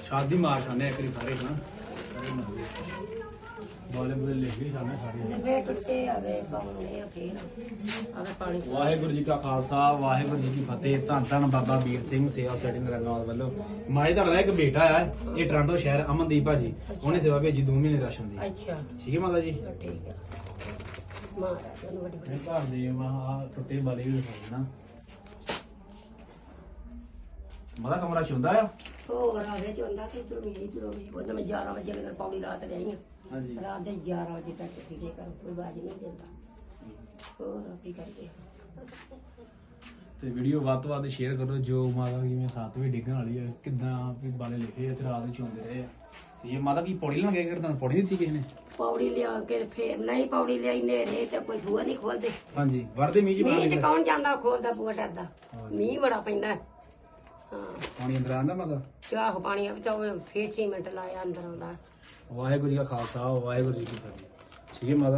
ਸ਼ਾਦੀ ਮਾਰ ਖਾਨੇ ਇੱਕ ਸਾਰੇ ਨਾ। ਬਾਲੇ ਬੁਲੇ ਲਿਖ ਗਏ ਸਾਨੇ ਸਾਰੇ ਫੇਰ ਟੁੱਟੇ ਆਵੇ ਪਾਉਣੇ ਆ ਫੇਰ ਆਵੇ ਪਾਣੀ ਵਾਹਿਗੁਰੂ ਜੀ ਕਾ ਖਾਲਸਾ ਵਾਹਿਗੁਰੂ ਜੀ ਕੀ ਫਤਿਹ ਧੰਨ ਧੰਨ ਬਾਬਾ ਵੀਰ ਸਿੰਘ ਸੇਵਾ ਸੈਟਿੰਗ ਰੰਗਾਵਤ ਵੱਲੋਂ। ਮਾਈ ਦਾ ਇੱਕ ਬੇਟਾ ਆ ਇਹ ਟ੍ਰਾਂਟੋ ਸ਼ਹਿਰ ਅਮਨਦੀਪ ਭਾਜੀ ਉਹਨੇ ਸੇਵਾ ਭੇਜੀ 2 ਮਹੀਨੇ ਰਾਸ਼ਨ ਦੀ। ਅੱਛਾ। ਠੀਕ ਹੈ ਮਾਤਾ ਜੀ? ਠੀਕ ਆ ਮਹਾਰਾਜ ਨੂੰ ਵੱਡੀ ਵੱਡੀ ਘਰ ਦੇ ਮਹਾ ਟੁੱਟੇ ਬਾਲੇ ਵੀ ਦਿਖਾਏ ਨਾ ਮਾਦਾ ਕਮਰਾ ਚੁੰਦਾ ਆ? ਹੋਰ ਆਵੇ ਚੋਂਦਾ ਤੇ ਵੀ ਇਧਰੋਂ ਵੀ। ਉਹਦੇ ਮੈਂ 11 ਵਜੇ ਲਗਰ ਪੌੜੀ ਰਾਤ ਰਹੀ ਆ। ਹਾਂਜੀ। ਰਾਤ ਦੇ 11 ਵਜੇ ਤੱਕ ਫਿਰੇ ਕਰ ਕੋਈ ਬਾਜ ਨਹੀਂ ਦਿੰਦਾ। ਹੋਰ ਆਪੀ ਕਰਕੇ ਤੇ ਵੀਡੀਓ ਵੱਧ ਤੋਂ ਵੱਧ ਸ਼ੇਅਰ ਕਰੋ ਜੋ ਮਾਤਾ ਜਿਵੇਂ ਸਾਥ ਵੀ ਡਿੱਗਣ ਵਾਲੀ ਹੈ ਕਿਦਾਂ ਵੀ ਬਾਲੇ ਲਿਖੇ ਆ ਤੇ ਰਾਤ ਵਿੱਚ ਚੁੰਦੇ ਰਹੇ ਆ। ਤੇ ਇਹ ਮਾਤਾ ਕੀ ਪੌੜੀ ਲੰਗੇ ਕਰ ਤੁਹਾਨੂੰ ਪੌੜੀ ਦਿੱਤੀ ਕਿਸੇ ਨੇ? ਪੌੜੀ ਲਿਆ ਕੇ ਫੇਰ ਨਹੀਂ ਪੌੜੀ ਲਿਆਈ ਨੇਰੇ ਤੇ ਕੋਈ ਬੂਹਾ ਨਹੀਂ ਖੋਲਦੇ। ਹਾਂਜੀ ਵਰਦੇ ਮੀਂਹ ਜੀ ਮੀਂਹ ਚ ਕੌਣ ਜਾਂਦਾ ਖੋਲਦਾ ਬੂਹਾ ਡਰਦਾ? ਮੀਂਹ ਬੜਾ ਪੈਂਦਾ। ਹੈ। ਹਾਂ ਪਾਣੀ ਅੰਦਰ ਆਂਦਾ ਮਾਤਾ? ਚਾਹ ਪਾਣੀ ਆ ਤਾਂ ਫੇਰ ਸੀਮੈਂਟ ਲਾਇਆ ਅੰਦਰ ਆਉਂਦਾ ਵਾਹਿਗੁਰੂ ਜੀ ਕਾ ਖਾਲਸਾ ਵਾਹਿਗੁਰੂ ਜੀ ਕੀ ਫਤਿਹ। ਠੀਕ ਹੈ ਮਾਤਾ।